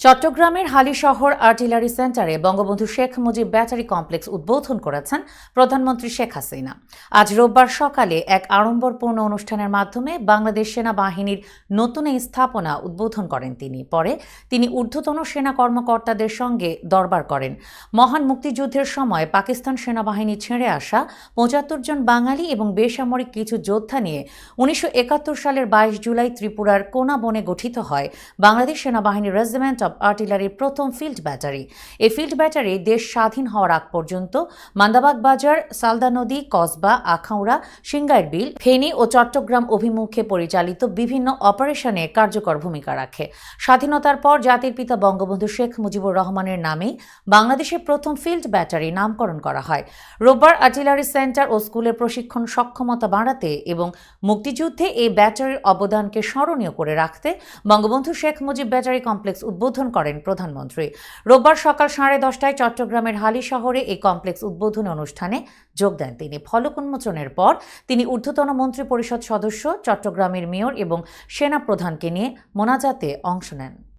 চট্টগ্রামের Halishahar artillery centre Bangabandhu Sheikh Mujib battery complex উদ্বোধন করেছেন প্রধানমন্ত্রী শেখ হাসিনা। আজ রোববার সকালে এক আড়ম্বরপূর্ণ অনুষ্ঠানের মাধ্যমে বাংলাদেশ সেনাবাহিনীর নতুন এই স্থাপনা উদ্বোধন করেন তিনি। পরে তিনি ঊর্ধ্বতন সেনা কর্মকর্তাদের সঙ্গে দরবার করেন। মহান মুক্তিযুদ্ধের সময় পাকিস্তান সেনাবাহিনী ছেড়ে আসা পঁচাত্তর জন বাঙালি এবং বেসামরিক কিছু যোদ্ধা নিয়ে উনিশশো একাত্তর সালের বাইশ জুলাই ত্রিপুরার কোনা বনে গঠিত হয় বাংলাদেশ সেনাবাহিনীর রেজিমেন্ট অব আর্টিলারির প্রথম ফিল্ড ব্যাটারি। এই ফিল্ড ব্যাটারি দেশ স্বাধীন হওয়ার আগ পর্যন্ত মান্দাবাগ বাজার, সালদা নদী, কসবা, আখাউড়া, সিঙ্গাইর বিল, ফেনী ও চট্টগ্রাম অভিমুখে পরিচালিত বিভিন্ন অপারেশনে কার্যকর ভূমিকা রাখে। স্বাধীনতার পর জাতির পিতা বঙ্গবন্ধু শেখ মুজিবুর রহমানের নামে বাংলাদেশের প্রথম ফিল্ড ব্যাটারি নামকরণ করা হয়। রোববার আর্টিলারি সেন্টার ও স্কুলের প্রশিক্ষণ সক্ষমতা বাড়াতে এবং মুক্তিযুদ্ধে এই ব্যাটারির অবদানকে স্মরণীয় করে রাখতে বঙ্গবন্ধু শেখ মুজিব ব্যাটারি কমপ্লেক্স উদ্বোধন করেন প্রধানমন্ত্রী। রোববার সকাল সাড়ে দশটায় চট্টগ্রামের হালি শহরে এই কমপ্লেক্স উদ্বোধন অনুষ্ঠানে যোগ দেন তিনি। ফলক উন্মোচনের পর তিনি ঊর্ধ্বতন মন্ত্রী পরিষদ সদস্য, চট্টগ্রামের মেয়র এবং সেনা প্রধানকে নিয়ে মোনাজাতে অংশ নেন।